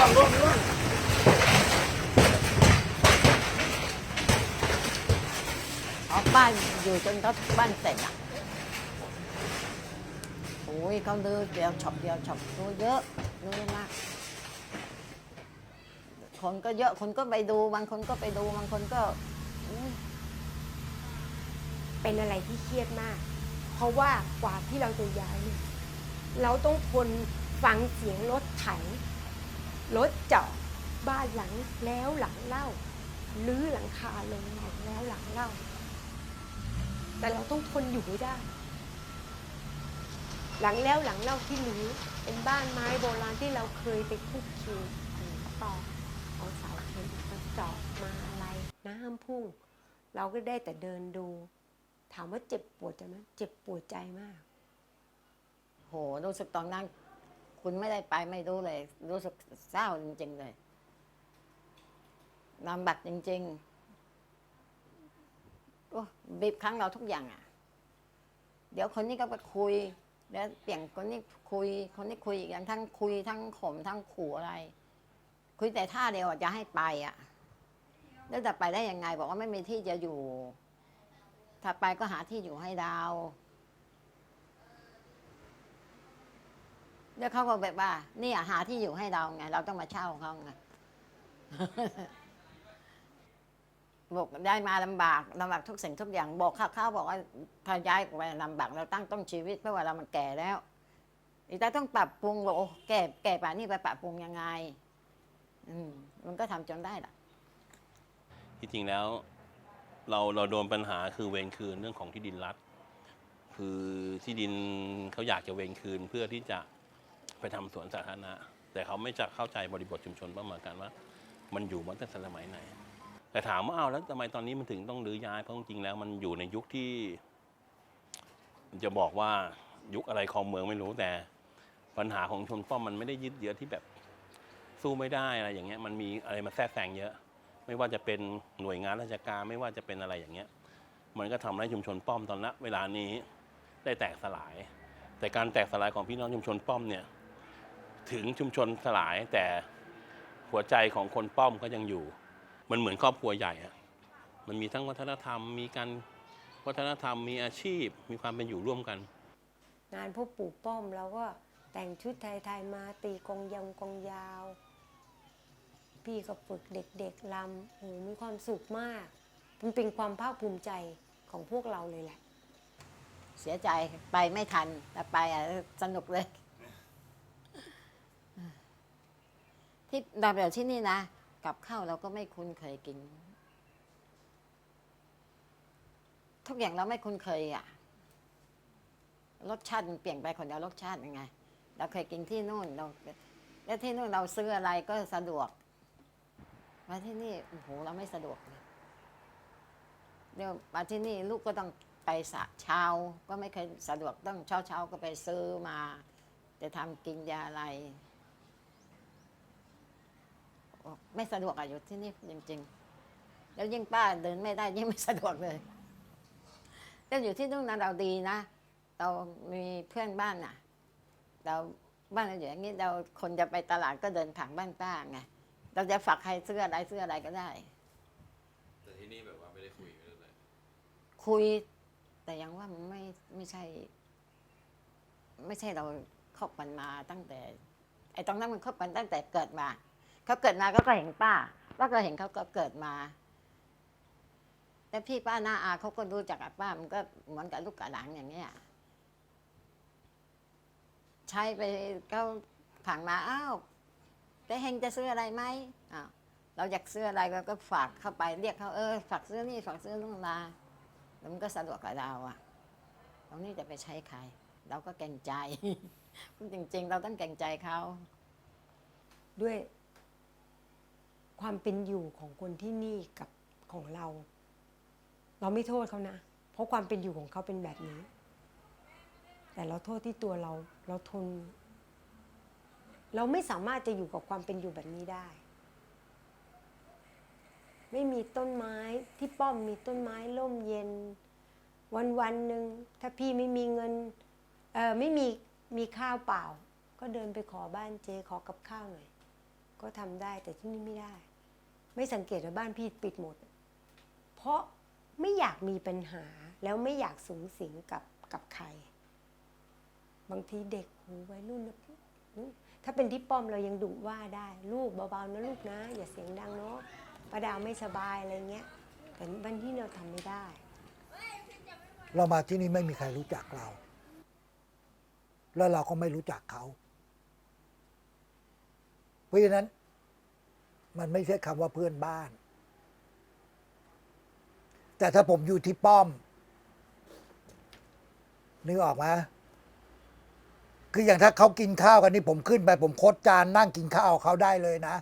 อ๋อบ้านอยู่จนเขาบ้านเสร็จอะโอ้ยเขาดื้อเดียวช็อปเดียวช็อปดูเยอะดูมาก คนก็เยอะคนก็ไปดูบางคนก็ไปดูบางคนก็เป็นอะไรที่เครียดมาก เพราะว่ากว่าที่เราจะย้ายเยเราต้องทนฟังเสียงรถไถ รถเจาะบ้านหลังแล้วหลังเล่าลื้อหลังคาลงหลังแล้วหลังเล่า แต่เราต้องทนอยู่ให้ได้ หลังแล้วหลังเล่าที่ลื้อเป็นบ้านไม้โบราณที่เราเคยไปคุกคีต่อเอาเสาเข็มมาเจาะมาอะไรน้ำพุ่ง เราก็ได้แต่เดินดู ถามว่าเจ็บปวดใจไหมเจ็บปวดใจมาก โหรู้สึกตอนนั้น คุณไม่ได้ไปไม่รู้เลย รู้สึกเศร้าจริง ๆ เลยลำบากจริงๆโอ้บีบครั้งเราทุกอย่างอะ เดี๋ยวคนนี้ก็ไปคุย แล้วเปลี่ยนคนนี้คุย คนนี้คุยอีกอย่างทั้งคุยทั้งข่มทั้งขู่อะไร คุยแต่ท่าเดียวจะให้ไปอะ แล้วจะไปได้ยังไงบอกว่าไม่มีที่จะอยู่ ถ้าไปก็หาที่อยู่ให้ดาว แล้วเขาก็แบบว่าเนี่ยหาที่อยู่ให้เราไง เราต้องมาเช่าเขาไงบอกได้มาลำบากลำบากทุกสิ่งทุกอย่างบอกเขาเขาบอกว่าถ้าย้ายไปลำบากเราตั้งต้นชีวิตเพราะว่าเรามันแก่แล้วอีแต่ต้องปรับปรุงบอกโอ้แก่แก่ป่านนี้ไปปรับปรุงยังไง อืมมันก็ทำจนได้ล่ะที่จริงแล้วเราเราโดนปัญหาคือเวรคืนเรื่องของที่ดินรัฐ คือที่ดินเขาอยากจะเวรคืนเพื่อที่จะ ไปทำสวนสาธารณะ แต่เขาไม่จะเข้าใจบริบทชุมชนประมาณกันว่า มันอยู่มาตั้งแต่สมัยไหน แต่ถามว่าเอาแล้วทำไมตอนนี้มันถึงต้องรื้อย้ายเพราะจริงแล้ว มันอยู่ในยุคที่ จะบอกว่ายุคอะไรของเมืองไม่รู้แต่ ปัญหาของชนป้อมมันไม่ได้ยึดเยื้อที่แบบสู้ไม่ได้อะไรอย่างเงี้ยมันมีอะไรมาแทรกแซงเยอะ ไม่ว่าจะเป็นหน่วยงานราชการไม่ว่าจะเป็นอะไรอย่างเงี้ย มันก็ทำให้ชุมชนป้อมตอนณเวลานี้ได้แตกสลาย แต่การแตกสลายของพี่น้องชุมชนป้อมเนี่ย ถึงชุมชนสลายแต่หัวใจของคนป้อมก็ยังอยู่ มันเหมือนครอบครัวใหญ่อะมันมีทั้งวัฒนธรรม มีการวัฒนธรรม มีอาชีพ มีความเป็นอยู่ร่วมกัน งานพวกปู่ป้อมเราก็แต่งชุดไทยๆมาตีกองยงกองยาว พี่ก็ฝึกเด็กๆลำโอ้โหมีความสุขมาก มันเป็นความภาคภูมิใจของพวกเราเลยแหละ เสียใจไปไม่ทันแต่ไปอะสนุกเลย ที่ตอนแบบที่นี่นะ กับข้าวเราก็ไม่คุ้นเคยกิน ทุกอย่างเราไม่คุ้นเคยอะ รสชาติมันเปลี่ยนไปคนเดียวรสชาติยังไง เราเคยกินที่นู่นเราแล้วที่นู่นเราซื้ออะไรก็สะดวก มาที่นี่โอ้โหเราไม่สะดวกเลยเดี๋ยวมาที่นี่ลูกก็ต้องไปสะเช้าก็ไม่เคยสะดวกต้องเช้าเช้าก็ไปซื้อมา จะทำกินยาอะไร ไม่สะดวกอะอยู่ที่นี่จริง ๆ แล้วยิ่งป้าเดินไม่ได้ยิ่งไม่สะดวกเลยแต่อยู่ที่นู่นนะเราดีนะ เรามีเพื่อนบ้านน่ะ เราบ้านเราอยู่อย่างนี้เราคนจะไปตลาดก็เดินผ่านบ้านป้าไงเราจะฝากใครซื้ออะไรซื้ออะไรก็ได้ แต่ที่นี่แบบว่าไม่ได้คุยไม่ได้เลยคุย แต่ยังว่ามันไม่ไม่ใช่ ไม่ใช่เราคบกันมาตั้งแต่ ไอ้ตรงนั้นมันคบกันตั้งแต่เกิดมา เขาเกิดมาก็ก็เห็นป้าป้าก็เห็นเขาก็เกิดมาแต่พี่ป้าหน้าอาเขาก็รู้จักกับป้ามันก็เหมือนกับลูกกับหลานอย่างเงี้ยใช้ไปเขาผ่านมาอ้าวแต่เฮงจะซื้ออะไรไหมอ้าวเราอยากซื้ออะไรเราก็ฝากเข้าไปเรียกเขาเออฝากซื้อนี่ฝากซื้อนู่นมาแล้วมันก็สะดวกกับเราอะตรงนี้จะไปใช้ใคร เราก็เกรงใจจริง ๆ เราต้องเกรงใจเขาด้วย ความเป็นอยู่ของคนที่นี่กับของเรา เราไม่โทษเขานะ เพราะความเป็นอยู่ของเขาเป็นแบบนี้ แต่เราโทษที่ตัวเราเราทน เราไม่สามารถจะอยู่กับความเป็นอยู่แบบนี้ได้ ไม่มีต้นไม้ที่ป้อมมีต้นไม้ร่มเย็น วันวันหนึ่งถ้าพี่ไม่มีเงินเออไม่มีมีข้าวเปล่า ก็เดินไปขอบ้านเจขอกับข้าวหน่อยก็ทำได้แต่ที่นี่ไม่ได้ ไม่สังเกตว่าบ้านพี่ปิดหมด เพราะไม่อยากมีปัญหาแล้วไม่อยากสูงสิงกับกับใคร บางทีเด็กหูวัยรุ่นนะถ้าเป็นที่ป้อมเรายังดุว่าได้ ลูกเบาๆนะลูกนะ อย่าเสียงดังเนาะป้าดาวไม่สบายอะไรเงี้ยแต่วันที่เราทำไม่ได้ เรามาที่นี่ไม่มีใครรู้จักเรา แล้วเราก็ไม่รู้จักเขา เพราะฉะนั้น มันไม่ใช่คำว่าเพื่อนบ้าน แต่ถ้าผมอยู่ที่ป้อม นึกออกไหมคืออย่างถ้าเขากินข้าวกันนี่ผมขึ้นไปผมโคดจานนั่งกินข้าวเขาได้เลยนะ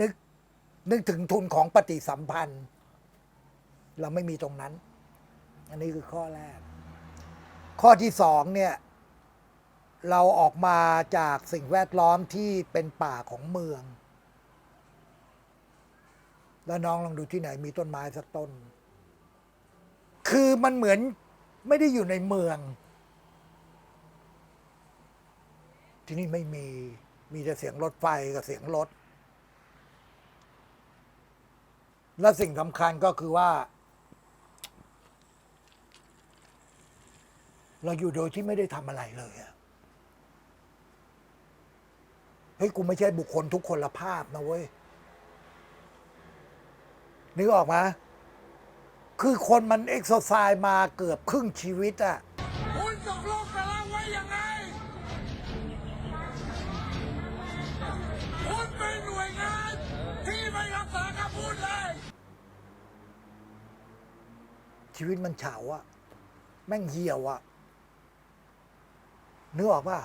นึกนึกถึงทุนของปฏิสัมพันธ์ เราไม่มีตรงนั้น อันนี้คือข้อแรก ข้อที่สองเนี่ย เราออกมาจากสิ่งแวดล้อมที่เป็นป่าของเมือง แล้วน้องลองดูที่ไหนมีต้นไม้สักต้น คือมันเหมือนไม่ได้อยู่ในเมือง ที่นี่ไม่มีมีแต่เสียงรถไฟกับเสียงรถ และสิ่งสำคัญก็คือว่า เราอยู่โดยที่ไม่ได้ทำอะไรเลยอะ เฮ้ยกูไม่ใช่บุคคลทุกคนละภาพนะเว้ยนึกออกไหมคือคนมันเอ็กซ์ไซส์มาเกือบครึ่งชีวิตอะคุณตกลงกับเราไว้ยังไงคุณเป็นหน่วยงานที่ไม่รักษาคำพูดเลย ชีวิตมันเฉาอะแม่งเหี่ยวอะนึกออกป่ะ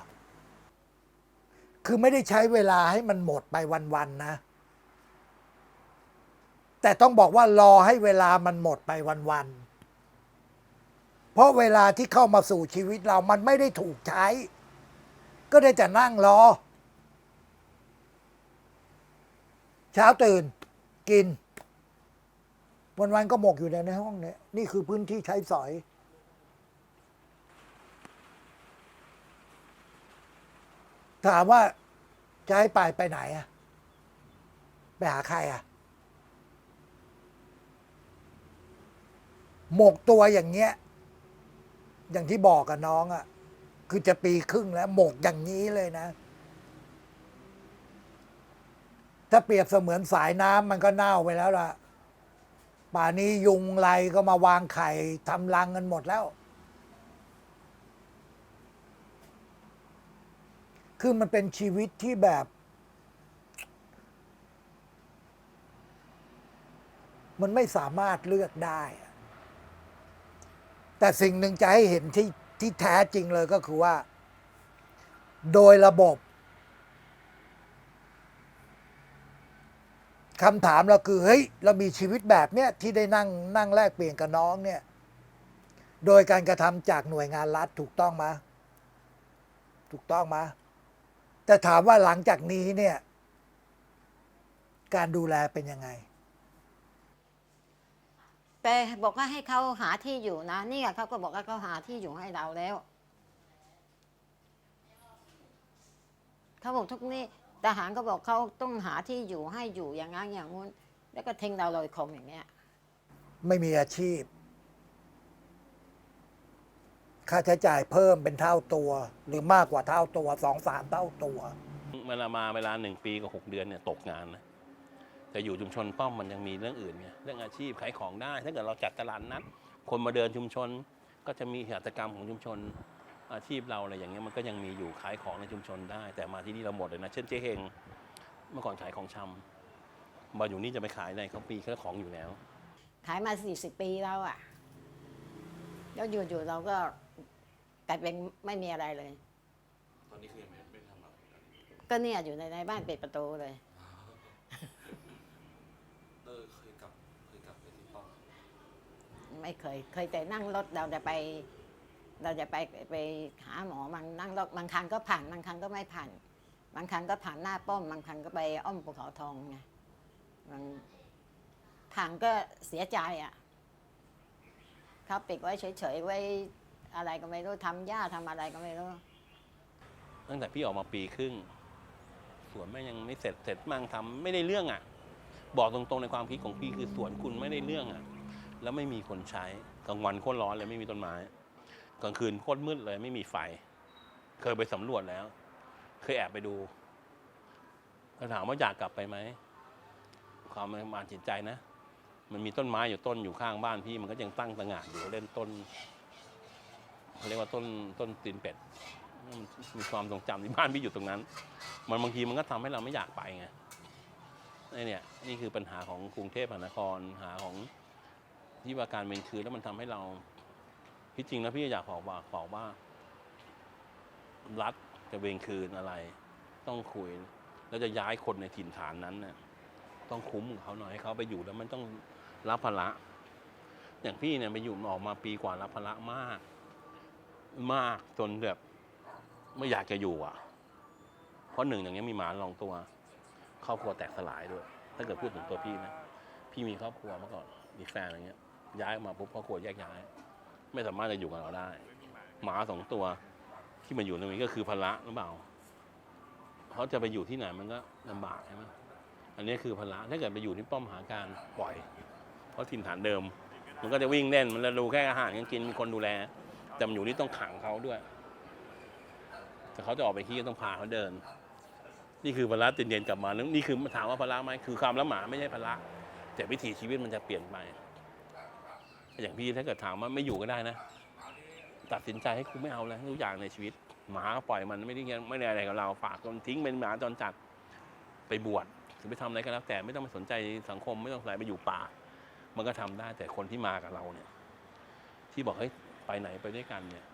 คือไม่ได้ใช้เวลาให้มันหมดไปวันๆนะ แต่ต้องบอกว่ารอให้เวลามันหมดไปวันๆเพราะเวลาที่เข้ามาสู่ชีวิตเรามันไม่ได้ถูกใช้ ก็ได้แต่นั่งรอ เช้าตื่น กิน วันๆก็หมกอยู่ในห้องเนี่ยนี่คือพื้นที่ใช้สอย ถามว่าจะให้ไปไปไหนอะไปหาใครอะหมกตัวอย่างเงี้ย อย่างที่บอกกับน้องอะคือจะปีครึ่งแล้ว หมกอย่างนี้เลยนะ ถ้าเปรียบเสมือนสายน้ำมันก็เน่าไปแล้วล่ะ ป่านี้ยุงไรก็มาวางไข่ทำรังกันหมดแล้ว คือมันเป็นชีวิตที่แบบ มันไม่สามารถเลือกได้ แต่สิ่งหนึ่งจะให้เห็นที่ที่แท้จริงเลยก็คือว่า โดยระบบคำถามเราคือเฮ้ยเรามีชีวิตแบบเนี้ยที่ได้นั่งนั่งแลกเปลี่ยนกับน้องเนี่ย โดยการกระทำจากหน่วยงานรัฐถูกต้องไหมถูกต้องไหม แต่ถามว่าหลังจากนี้เนี่ย การดูแลเป็นยังไง แต่บอกว่าให้เขาหาที่อยู่นะนี่ไงเขาก็บอกว่าเขาหาที่อยู่ให้เราแล้วเขาบอกทุกนี้ทหารก็บอกเขาต้องหาที่อยู่ให้อยู่อย่างงั้นอย่างงู้น แล้วก็ทิ้งเราลอยคมอย่างเงี้ย ไม่มีอาชีพ ค่าใช้จ่ายเพิ่มเป็นเท่าตัว หรือมากกว่าเท่าตัวสองสามเท่าตัว เวลามาเวลาหนึ่งปีกับหกเดือนเนี่ยตกงานนะแต่อยู่ชุมชนป้อมมันยังมีเรื่องอื่นไงเรื่องอาชีพขายของได้ ถ้าเกิดเราจัดตลาดนัดคนมาเดินชุมชน ก็จะมีกิจกรรมของชุมชนอาชีพเราอะไรอย่างเงี้ยมันก็ยังมีอยู่ขายของในชุมชนได้ แต่มาที่นี่เราหมดเลยนะเช่นเจ๊เฮงเมื่อก่อนขายของชำมาอยู่นี่จะไปขายอะไรเขาปีแค่ของอยู่แล้ว ขายมาสี่สิบปีแล้วอะ แล้วอยู่ๆเราก็ กลายเป็นไม่มีอะไรเลย ตอนนี้คือยังไม่ไม่ทำอะไรตอนนี้ก็เนี่ยอยู่ในในบ้านปิดประตูเลยเออเคยกลับเคยกลับไปที่ป้อมไม่เคย เคยแต่นั่งรถเราจะไป เราจะไปไปหาหมอมันนั่งรถบางครั้งก็ผ่านบางครั้งก็ไม่ผ่าน บางครั้งก็ผ่านหน้าป้อม บางครั้งก็ไปอ้อมภูเขาทองไงบางผ่านก็เสียใจอะเขาปิดไว้เฉยๆไว้ อะไรก็ไม่รู้ทำหญ้าทำอะไรก็ไม่รู้ ตั้งแต่พี่ออกมาปีครึ่งสวนแม่งยังไม่เสร็จเสร็จมั่งทำไม่ได้เรื่องอะ บอกตรงๆในความคิดของพี่คือสวนคุณไม่ได้เรื่องอะ่ะ แล้วไม่มีคนใช้กลางวันโคตรร้อนเลยไม่มีต้นไม้กลางคืนโคตรมืดเลยไม่มีไฟ เคยไปสำรวจแล้ว เคยแอบไปดูถาถามว่าอยากกลับไปไหมความมาจิตใจนะ มันมีต้นไม้อยู่ต้นอยู่ข้างบ้านพี่มันก็ยังตั้งตะหงานอยู่เล่นต้น เขาเรียกว่าต้นต้นตีนเป็ดมีความทรงจำที่บ้านพี่อยู่ตรงนั้น มันบางทีมันก็ทำให้เราไม่อยากไปไงไอ้เนี่ยนี่คือปัญหาของกรุงเทพมหานครหาของที่ว่าการเวรคืนแล้วมันทำให้เราที่จริงแล้วพี่อยากบอกว่าบอกว่า รัฐจะเวรคืนอะไร ต้องคุย แล้วจะย้ายคนในถิ่นฐานนั้นเนี่ยต้องคุ้มเขาหน่อยให้เขาไปอยู่แล้วมันต้องรับภาระอย่างพี่เนี่ยไปอยู่ออกมาปีกว่ารับภาระมาก มากจนแบบไม่อยากจะอยู่อะ เพราะหนึ่งอย่างเงี้ยมีหมาลองตัว ครอบครัวแตกสลายด้วย ถ้าเกิดพูดถึงตัวพี่นะ พี่มีครอบครัวมาก่อนมีแฟนอะไรเงี้ย ย้ายมาปุ๊บครอบครัวแยกย้าย ไม่สามารถจะอยู่กับเราได้ หมาสองตัว ที่มาอยู่ตรงนี้ก็คือภาระหรือเปล่าเขาจะไปอยู่ที่ไหนมันก็ลำบากใช่ไหมอันนี้คือภาระถ้าเกิดไปอยู่ที่ป้อมหาการปล่อย เพราะถิ่นฐานเดิม มันก็จะวิ่งเล่นมันจะดูแค่อาหารกันกินมีคนดูแล แต่มันอยู่นี่ต้องขังเขาด้วย แต่เขาจะออกไปที่ก็ต้องพาเขาเดิน นี่คือภาระตินเย็นกลับมาแล้วนี่คือถามว่าภาระไหมคือความละหมาไม่ใช่ภาระแต่วิถีชีวิตมันจะเปลี่ยนไป อย่างพี่ถ้าเกิดถามว่าไม่อยู่ก็ได้นะ ตัดสินใจให้คุณไม่เอาเลยทุกอย่างในชีวิต หมาก็ปล่อยมันไม่ได้เงี้ยไม่ได้อะไรกับเราฝากจนทิ้งเป็นหมาจรจัดไปบวชหรือไปทำอะไรก็แล้วแต่ไม่ต้องไปสนใจสังคมไม่ต้องอะไรไปอยู่ป่า มันก็ทำได้แต่คนที่มากับเราเนี่ย ที่บอกให้ย ไปไหนไปด้วยกันเนี่ย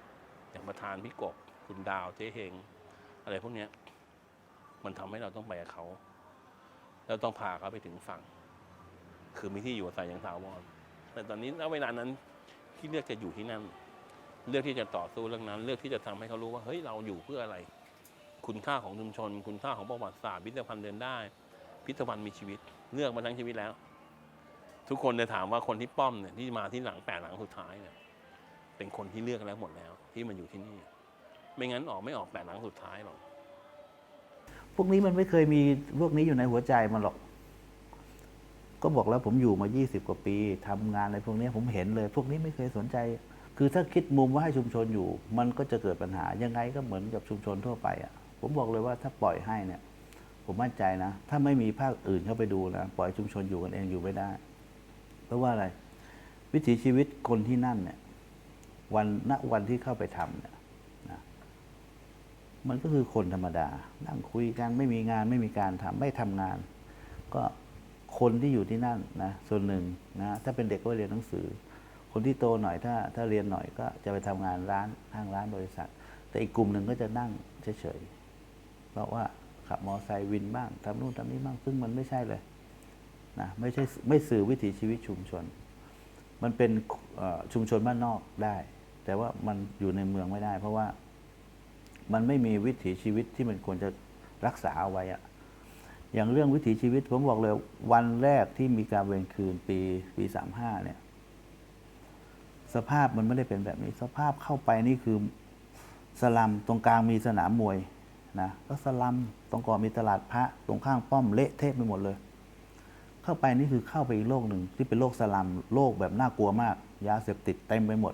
อย่างประธานพี่กบคุณดาวเจ๊เฮงอะไรพวกเนี้ย มันทำให้เราต้องไปกับเขาแล้วต้องพาเขาไปถึงฝั่ง คือมีที่อยู่อาศัยอย่างถาวรแต่ตอนนี้ณเวลานั้นที่เลือกจะอยู่ที่นั่น เลือกที่จะต่อสู้เรื่องนั้น เลือกที่จะทำให้เขารู้ว่าเฮ้ยเราอยู่เพื่ออะไร คุณค่าของชุมชน คุณค่าของประวัติศาสตร์พิพิธภัณฑ์เดินได้ พิพิธภัณฑ์มีชีวิต เลือกมาทั้งชีวิตแล้ว ทุกคนจะถามว่าคนที่ป้อมเนี่ยที่มาที่หลังแปดหลังสุดท้ายเนี่ย เป็นคนที่เลือกแล้วหมดแล้ว ที่มาอยู่ที่นี่ ไม่งั้นออกไม่ออกแปดหลังสุดท้ายหรอกพวกนี้มันไม่เคยมีพวกนี้อยู่ในหัวใจมันหรอก ก็บอกแล้วผมอยู่มา 20 กว่าปีทำงานอะไรพวกนี้ผมเห็นเลย พวกนี้ไม่เคยสนใจ คือถ้าคิดมุมว่าให้ชุมชนอยู่ มันก็จะเกิดปัญหายังไงก็เหมือนกับชุมชนทั่วไปอะ ผมบอกเลยว่าถ้าปล่อยให้เนี่ย ผมมั่นใจนะ ถ้าไม่มีภาคอื่นเข้าไปดูนะปล่อยชุมชนอยู่กันเองอยู่ไม่ได้ เพราะว่าอะไร วิถีชีวิตคนที่นั่นเนี่ย วันณวันที่เข้าไปทำเนี่ยมันก็คือคนธรรมดา นั่งคุยกันไม่มีงานไม่มีการทำไม่ทำงาน ก็คนที่อยู่ที่นั่นนะส่วนหนึ่งนะถ้าเป็นเด็กก็เรียนหนังสือ คนที่โตหน่อยถ้าถ้าเรียนหน่อยก็จะไปทำงานร้านห้างร้านบริษัท แต่อีกกลุ่มหนึ่งก็จะนั่งเฉยๆเพราะว่าขับมอไซค์วินบ้างทำนู่นทำนี่บ้างซึ่งมันไม่ใช่เลยนะไม่ใช่ไม่สื่อวิถีชีวิตชุมชน มันเป็นชุมชนบ้านนอกได้ แต่ว่ามันอยู่ในเมืองไม่ได้ เพราะว่ามันไม่มีวิถีชีวิตที่มันควรจะรักษาเอาไว้อะอย่างเรื่องวิถีชีวิตผมบอกเลย วันแรกที่มีการเวรคืนปีปีสามห้าเนี่ย สภาพมันไม่ได้เป็นแบบนี้ สภาพเข้าไปนี่คือสลัมตรงกลางมีสนามมวยนะแล้วสลัมตรงก่อนมีตลาดพระตรงข้างป้อมเละเทะไปหมดเลย เข้าไปนี่คือเข้าไปอีกโลกหนึ่งที่เป็นโลกสลัมโลกแบบน่ากลัวมาก ยาเสพติดเต็มไปหมด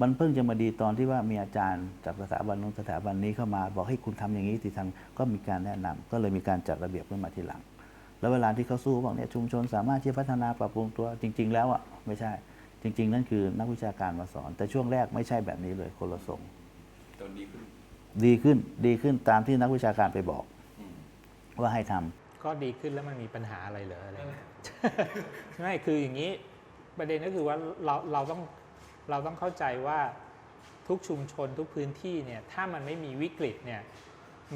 มันเพิ่งจะมาดีตอนที่ว่ามีอาจารย์จากสถาบันนู้นสถาบันนี้เข้ามาบอกให้คุณทำอย่างนี้สิทำก็มีการแนะนำก็เลยมีการจัดระเบียบขึ้นมาทีหลัง แล้วเวลาที่เขาสู้บอกเนี่ยชุมชนสามารถที่จะพัฒนาปรับปรุงตัวจริง ๆ แล้วอะไม่ใช่ จริง ๆ นั่นคือนักวิชาการมาสอน แต่ช่วงแรกไม่ใช่แบบนี้เลยคนละทรงตอนดีขึ้นดีขึ้นดีขึ้นตามที่นักวิชาการไปบอกอืมว่าให้ทำก็ดีขึ้นแล้วมันมีปัญหาอะไรเหรออะไรเงี้ยไม่คืออย่างนี้ประเด็นก็คือว่าเราเราต้อง เราต้องเข้าใจว่าทุกชุมชนทุกพื้นที่เนี่ยถ้ามันไม่มีวิกฤตเนี่ย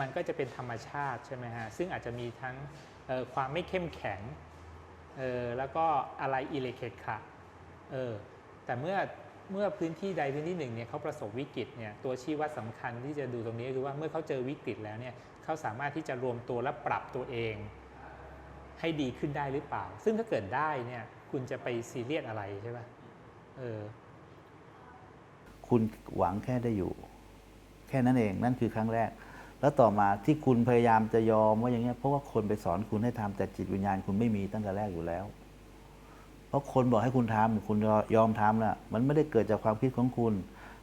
มันก็จะเป็นธรรมชาติใช่ไหมฮะซึ่งอาจจะมีทั้งความไม่เข้มแข็งแล้วก็อะไรอิเล็กเคตค่ะเออแต่เมื่อเมื่อพื้นที่ใดพื้นที่หนึ่งเนี่ยเขาประสบวิกฤตเนี่ยตัวชี้วัดสำคัญที่จะดูตรงนี้คือว่าเมื่อเขาเจอวิกฤตแล้วเนี่ยเขาสามารถที่จะรวมตัวและปรับตัวเอง ให้ดีขึ้นได้หรือเปล่า ซึ่งถ้าเกิดได้เนี่ยคุณจะไปซีเรียสอะไรใช่ปะเออ คุณหวังแค่ได้อยู่ แค่นั้นเองนั่นคือครั้งแรก แล้วต่อมาที่คุณพยายามจะยอมว่าอย่างเงี้ยเพราะว่าคนไปสอนคุณให้ทำแต่จิตวิญญาณคุณไม่มีตั้งแต่แรกอยู่แล้ว เพราะคนบอกให้คุณทำคุณยอมทำน่ะมันไม่ได้เกิดจากความคิดของคุณ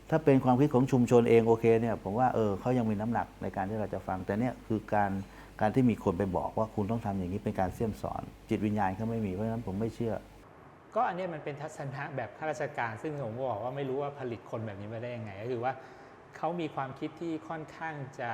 ถ้าเป็นความคิดของชุมชนเองโอเคเนี่ยผมว่าเออเขายังมีน้ำหนักในการที่เราจะฟังแต่เนี่ยคือการการที่มีคนไปบอกว่าคุณต้องทำอย่างนี้เป็นการเสี่ยมสอน จิตวิญญาณเขาไม่มีเพราะฉะนั้นผมไม่เชื่อ ก็อันนี้มันเป็นทัศนะแบบข้าราชการ ซึ่งผมบอกว่าไม่รู้ว่าผลิตคนแบบนี้มาได้ยังไง ก็คือว่าเขามีความคิดที่ค่อนข้างจะ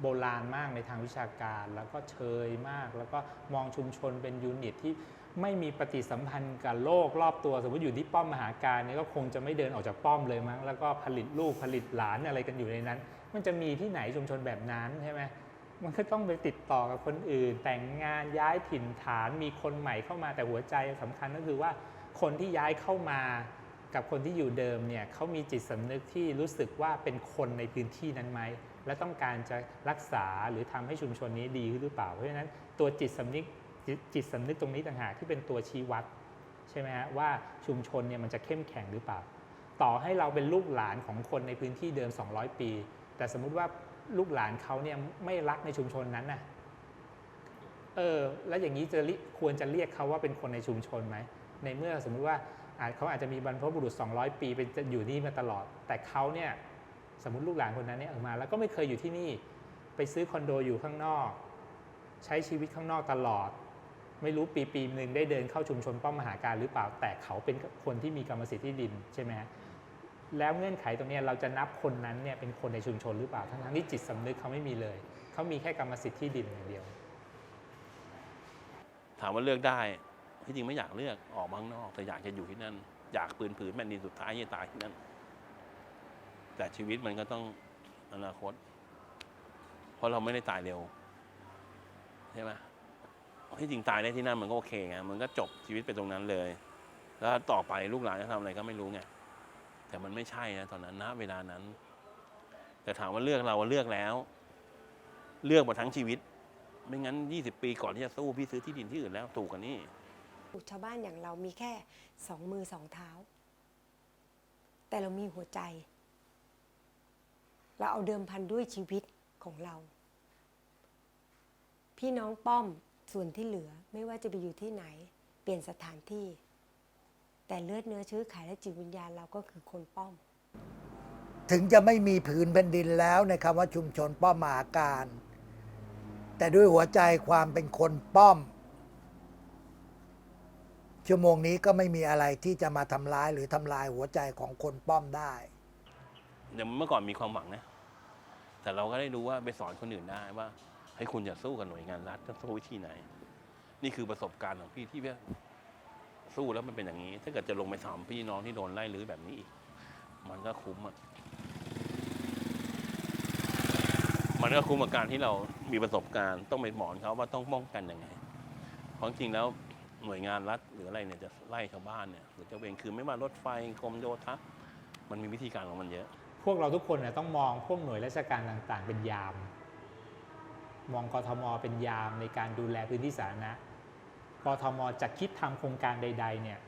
โบราณมากในทางวิชาการ แล้วก็เชยมาก แล้วก็มองชุมชนเป็นยูนิตที่ไม่มีปฏิสัมพันธ์กับโลกรอบตัว สมมติอยู่ที่ป้อมมหาการเนี่ยก็คงจะไม่เดินออกจากป้อมเลยมั้งแล้วก็ผลิตลูกผลิตหลานอะไรกันอยู่ในนั้น มันจะมีที่ไหนชุมชนแบบนั้นใช่ไหม มันก็ต้องไปติดต่อกับคนอื่น แต่งงานย้ายถิ่นฐานมีคนใหม่เข้ามาแต่หัวใจสำคัญก็คือว่าคนที่ย้ายเข้ามากับคนที่อยู่เดิมเนี่ยเขามีจิตสำนึกที่รู้สึกว่าเป็นคนในพื้นที่นั้นไหมและต้องการจะรักษาหรือทำให้ชุมชนนี้ดีขึ้นหรือเปล่า เพราะฉะนั้นตัวจิตสำนึกจิตจิตสำนึกตรงนี้ต่างหากที่เป็นตัวชี้วัดใช่ไหมฮะว่าชุมชนเนี่ยมันจะเข้มแข็งหรือเปล่า ต่อให้เราเป็นลูกหลานของคนในพื้นที่เดิม 200 ปี แต่สมมุติว่า ลูกหลานเขาเนี่ยไม่รักในชุมชนนั้นน่ะ เออ แล้วอย่างนี้จะรียควรจะเรียกเขาว่าเป็นคนในชุมชนไหม ในเมื่อสมมุติว่าอาจเขาอาจจะมีบรรพบุรุษ 200 ปีเป็นจะอยู่นี่มาตลอด แต่เขาเนี่ยสมมติลูกหลานคนนั้นเนี่ยออกมา แล้วก็ไม่เคยอยู่ที่นี่ ไปซื้อคอนโดอยู่ข้างนอก ใช้ชีวิตข้างนอกตลอด ไม่รู้ปีปีหนึ่งได้เดินเข้าชุมชนป้อมมหาการหรือเปล่า แต่เขาเป็นคนที่มีกรรมสิทธิ์ที่ดินใช่ไหมฮะ แล้วเงื่อนไขตรงนี้เราจะนับคนนั้นเนี่ยเป็นคนในชุมชนหรือเปล่า ทั้งๆที่จิตสำนึกเขาไม่มีเลย เขามีแค่กรรมสิทธิ์ที่ดินอย่างเดียว ถามว่าเลือกได้ที่จริงไม่อยากเลือกออกมาข้างนอก แต่อยากจะอยู่ที่นั่น อยากปืนผืนแผ่นดินสุดท้ายจะตายที่นั่น แต่ชีวิตมันก็ต้องอนาคต เพราะเราไม่ได้ตายเร็วใช่ไหมที่จริงตายได้ที่นั่นมันก็โอเคไงมันก็จบชีวิตไปตรงนั้นเลย แล้วต่อไปลูกหลานจะทำอะไรก็ไม่รู้ไง แต่มันไม่ใช่นะตอนนั้นณเวลานั้น แต่ถามว่าเลือกเราเลือกแล้ว เลือกมาทั้งชีวิต ไม่งั้น 20 ปีก่อนที่จะสู้พี่ซื้อที่ดินที่อื่นแล้วถูกกว่านี้ชาวบ้านอย่างเรามีแค่สองมือสองเท้า แต่เรามีหัวใจ เราเอาเดิมพันด้วยชีวิตของเรา พี่น้องป้อมส่วนที่เหลือไม่ว่าจะไปอยู่ที่ไหน เปลี่ยนสถานที่ แต่เลือดเนื้อเชื้อไขและจิตวิญญาณเราก็คือคนป้อม ถึงจะไม่มีผืนแผ่นดินแล้วในคำว่าชุมชนป้อมมหาการ แต่ด้วยหัวใจความเป็นคนป้อม ชั่วโมงนี้ก็ไม่มีอะไรที่จะมาทำร้ายหรือทำลายหัวใจของคนป้อมได้เดี๋ยวเมื่อก่อนมีความหวังนะ แต่เราก็ได้รู้ว่าไปสอนคนอื่นได้ว่าให้ยคุณอย่าสู้กับหน่วยงานรัฐจะสู้วิธีไหน นี่คือประสบการณ์ของพี่ที่ว่า สู้แล้วมันเป็นอย่างนี้ ถ้าเกิดจะลงไปถามพี่น้องที่โดนไล่รื้อแบบนี้อีก มันก็คุ้มอะ มันก็คุ้มกับการที่เรามีประสบการณ์ ต้องไปหมอนเขาว่าต้องป้องกันยังไงเพราะจริงแล้วหน่วยงานรัฐหรืออะไรเนี่ยจะไล่ชาวบ้านเนี่ยหรือจะเวรคือไม่ว่ารถไฟกรมโยธามันมีวิธีการของมันเยอะ พวกเราทุกคนเนี่ยต้องมองพวกหน่วยราชการต่าง ๆ เป็นยาม มองกทมเป็นยามในการดูแลพื้นที่สาธารณะ กทมจะคิดทำโครงการใด ๆ เนี่ย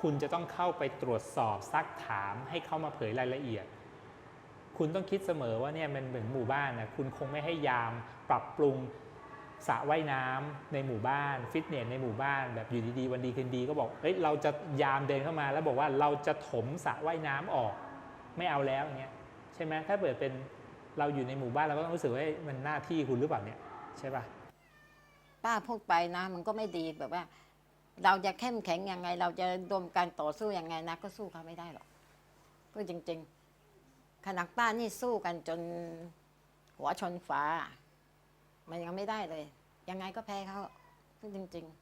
คุณจะต้องเข้าไปตรวจสอบซักถามให้เข้ามาเผยรายละเอียด คุณต้องคิดเสมอว่าเนี่ยมันเหมือนหมู่บ้านนะคุณคงไม่ให้ยามปรับปรุงสระว่ายน้ำในหมู่บ้าน ฟิตเนสในหมู่บ้านแบบอยู่ดีๆวันดีคืนดีก็บอกเอ้ยเราจะยามเดินเข้ามา แล้วบอกว่าเราจะถมสระว่ายน้ำออก ไม่เอาแล้วอย่างเงี้ยใช่ไหมถ้าเปิดเป็นเราอยู่ในหมู่บ้านเราก็ต้องรู้สึกว่ามันหน้าที่คุณหรือเปล่าเนี่ยใช่ปะ ป้าพูดไปนะ มันก็ไม่ดีแบบว่า เราจะเข้มแข็งยังไง เราจะรวมการต่อสู้ยังไงนะ ก็สู้เขาไม่ได้หรอกพูดจริง ๆ ขนาดป้านี่สู้กันจนหัวชนฟ้ามันยังไม่ได้เลย ยังไงก็แพ้เขาพูดจริง ๆ